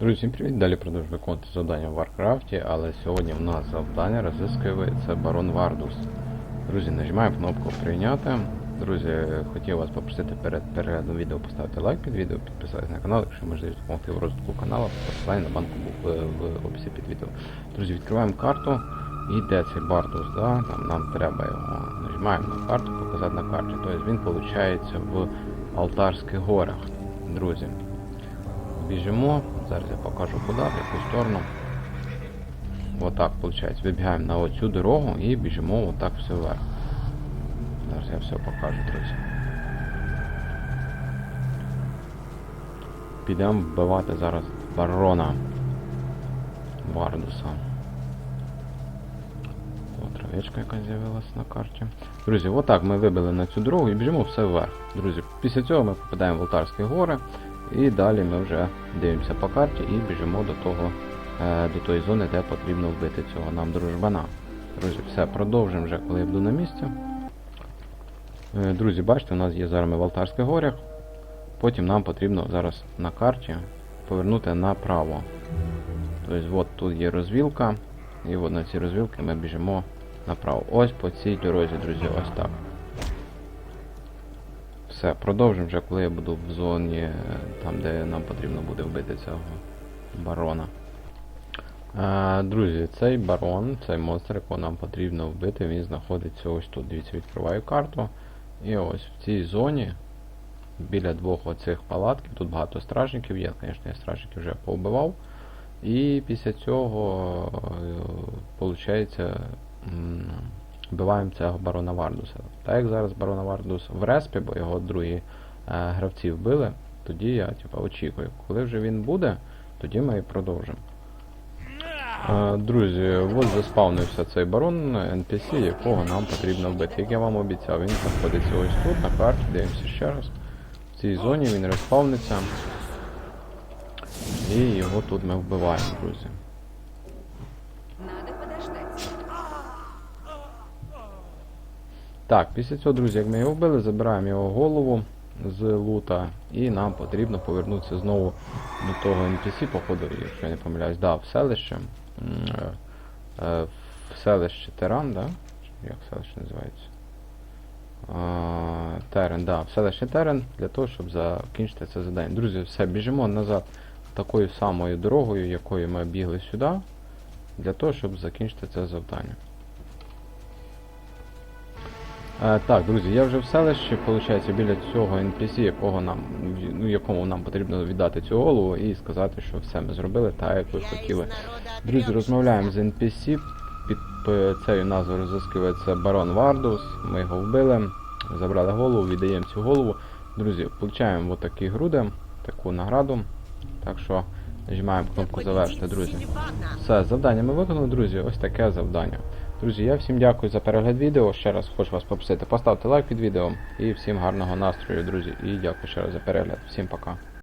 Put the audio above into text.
Друзі, всім привіт! Далі продовжую виконувати завдання в Варкрафті, але сьогодні в нас завдання розіскується барон Вардус. Друзі, нажимаємо кнопку прийняти. Друзі, хотів вас попросити перед переглядом відео поставити лайк під відео, підписатися на канал, якщо можливість допомогти в розвитку каналу, посилання на банку в, в описі під відео. Друзі, відкриваємо карту. І де цей Бардус, да? Там нам треба його. Нажимаємо на карту, показати на карті. Тобто він виходить в Алтарських горах, друзі. Біжимо, зараз я покажу куди, в яку сторону. Отак, виходить. Вибігаємо на оцю дорогу і біжимо отак все вверх. Зараз я все покажу, друзі. Підемо вбивати зараз барона Вардуса. О, травичка яка з'явилась на карті. Друзі, отак ми вибили на цю дорогу і біжимо все вверх. Друзі, після цього ми попадаємо в Алтарські гори. І далі ми вже дивимося по карті і біжимо до того, е, до тої зони, де потрібно вбити цього нам дружбана. Друзі, все, продовжимо вже, коли я буду на місці. Е, Друзі, бачите, у нас є зараз ми в Алтарських горях. Потім нам потрібно зараз на карті повернути направо. Тобто, от тут є розвілка, і от на цій розвілці ми біжимо направо. Ось по цій дорозі, друзі, ось так. Все, продовжимо вже, коли я буду в зоні, е, там, де нам потрібно буде вбити цього барона. Е, друзі, цей барон, цей монстр, якого нам потрібно вбити, він знаходиться ось тут. Дивіться, відкриваю карту. І ось в цій зоні, біля двох оцих палатків, тут багато стражників є, звісно, я стражників вже повбивав. І після цього, виходить, вбиваємо цього барона Вардуса. Так як зараз барона Вардус в респі, бо його другі е, гравці вбили, тоді я типу, очікую. Коли вже він буде, тоді ми і продовжимо. Е, друзі, от заспавнився цей барон NPC, якого нам потрібно вбити. Як я вам обіцяв, він знаходиться ось тут, на карті, дивимося ще раз. В цій зоні він розпавниться. І його тут ми вбиваємо, друзі. Так, після цього, друзі, як ми його вбили, забираємо його голову з лута, і нам потрібно повернутися знову до того NPC, походу, якщо я не помиляюсь, да, в селище. Е, е, В селище Теран, да? Як селище називається? Терен, да, в селище Терен, для того, щоб закінчити це завдання. Друзі, все, біжимо назад такою самою дорогою, якою ми бігли сюди, для того, щоб закінчити це завдання. Так, друзі, я вже в селищі, виходить, біля цього NPC, якого нам, ну, якому нам потрібно віддати цю голову і сказати, що все ми зробили так, як ви хотіли. Друзі, розмовляємо з NPC. Під е, цією назвою розіскується барон Вардус. Ми його вбили, забрали голову, віддаємо цю голову. Друзі, получаємо отакі груди, таку награду. Так що нажимаємо кнопку завершити, друзі. Все, завдання ми виконали, друзі. Ось таке завдання. Друзі, я всім дякую за перегляд відео. Ще раз хочу вас попросити, поставити лайк під відео і всім гарного настрою, друзі. І дякую ще раз за перегляд. Всім пока.